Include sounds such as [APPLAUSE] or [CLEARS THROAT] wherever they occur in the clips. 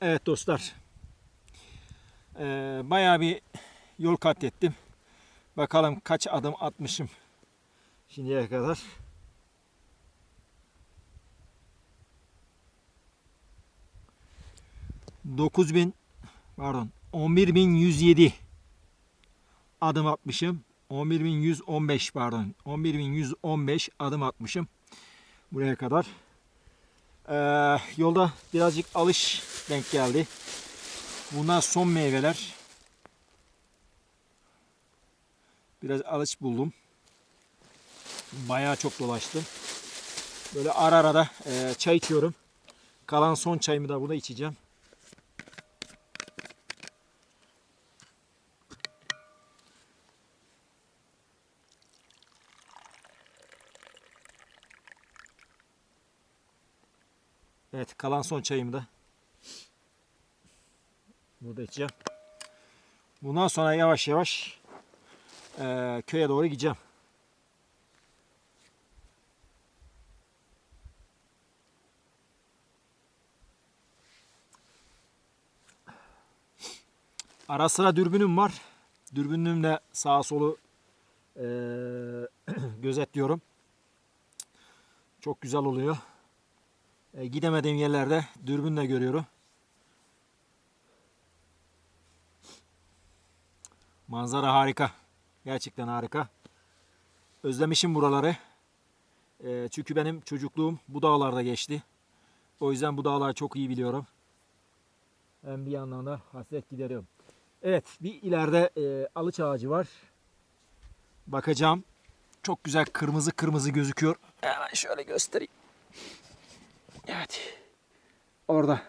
Evet dostlar. Ee, bayağı bir yol kat ettim. Bakalım kaç adım atmışım şimdiye kadar. Dokuz bin pardon 11.107 adım atmışım. 11.115 pardon 11.115 adım atmışım buraya kadar. Ee, yolda birazcık alış denk geldi. Bunlar son meyveler. Biraz alış buldum. Bayağı çok dolaştım. Böyle ara ara da e, çay içiyorum. Kalan son çayımı da burada içeceğim. Evet kalan son çayımı da burada içeceğim. Bundan sonra yavaş yavaş eee, köye doğru gideceğim. Ara sıra dürbünüm var. Dürbünümle sağa solu eee, [CLEARS THROAT] gözetliyorum. Çok güzel oluyor. E, gidemediğim yerlerde dürbünle görüyorum. Manzara harika. Gerçekten harika. Özlemişim buraları. E, çünkü benim çocukluğum bu dağlarda geçti. O yüzden bu dağları çok iyi biliyorum. Hem bir yandan da hasret gideriyorum. Evet bir ileride e, alıç ağacı var. Bakacağım. Çok güzel kırmızı kırmızı gözüküyor. Hemen şöyle göstereyim. Evet. Orada.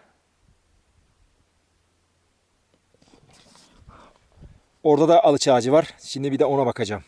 Orada da alıç ağacı var. Şimdi bir de ona bakacağım.